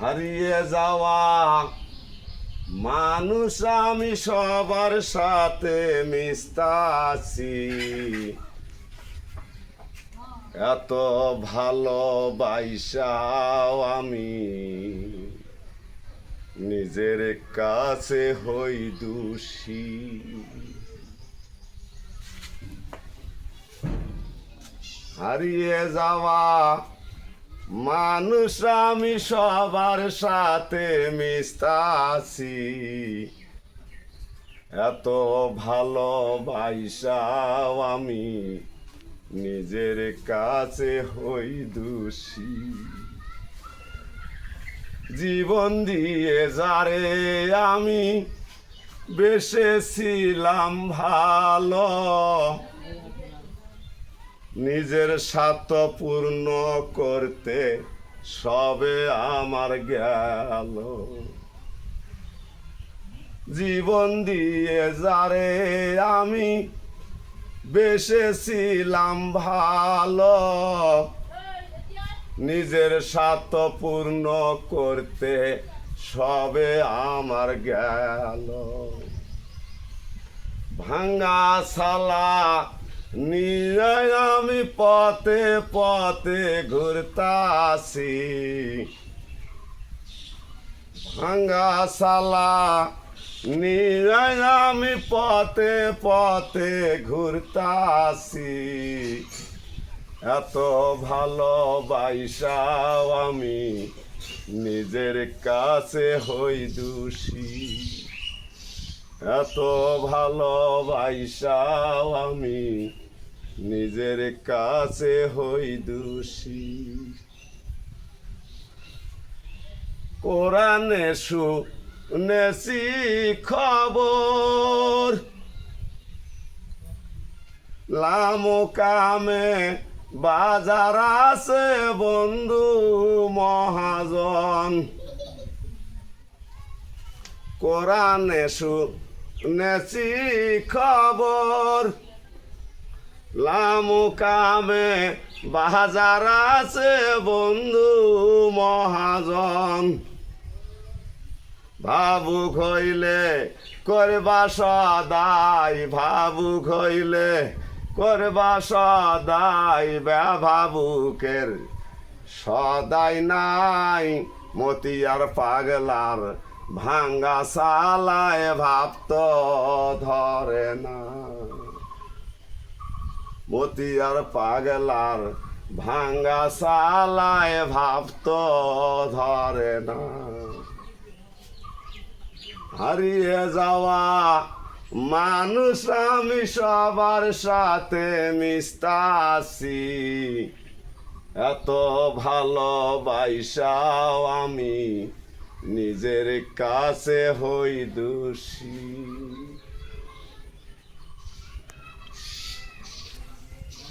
হারিয়ে যাওয়া। মানুষ আমি সবার সাথে মিশতাছি। এত ভালোবাসাও আমি নিজের কাছে হই দোষী। হারিয়ে যাওয়া মানুষ আমি সবার সাথে মিশতাছি। এত ভালোবাসাও আমি নিজের কাছে হই দোষী। জীবন দিয়ে যারে আমি বেসেছিলাম ভালো নিজের স্বার্থ পূর্ণ করতে সবে আমার গেল। জীবন দিয়ে যারে আমি বেসেছিলাম ভালো, নিজের স্বার্থ পূর্ণ করতে সবে আমার গেল। ভাঙ্গা সালা নিয়ে আমি পথে পথে ঘুরতাছি। ভাঙ্গা সালা নিয়ে আমি পথে পথে ঘুরতাছি। এত ভালোবাসাও আমি নিজের কাছে হই দোষী। এত ভালোবাসাও আমি, নিজের কাছে হই দোষী। কোরআনে শুনেছি খবর লামুকামে বাজার আছে বন্ধু মহাজন। কোরআনে শুনেছি খবর। লামুকামে বাজার আছে বন্ধু মহাজন। ভাবু হইলে করবা সদাই ভাবু হইলে করবা সদাই ভাবুকের সদাই নাই মতিয়ার পাগলার ভাঙ্গা সালায় ভাবত, ধরে না। মতিয়ার পাগলার ভাঙ্গা সালায় ভাবত, ধরে না। হারিয়ে যাওয়া মানুষ আমি সবার সাথে মিশতাছি। এত ভালোবাসাও আমি নিজের কাছে হই দোষী।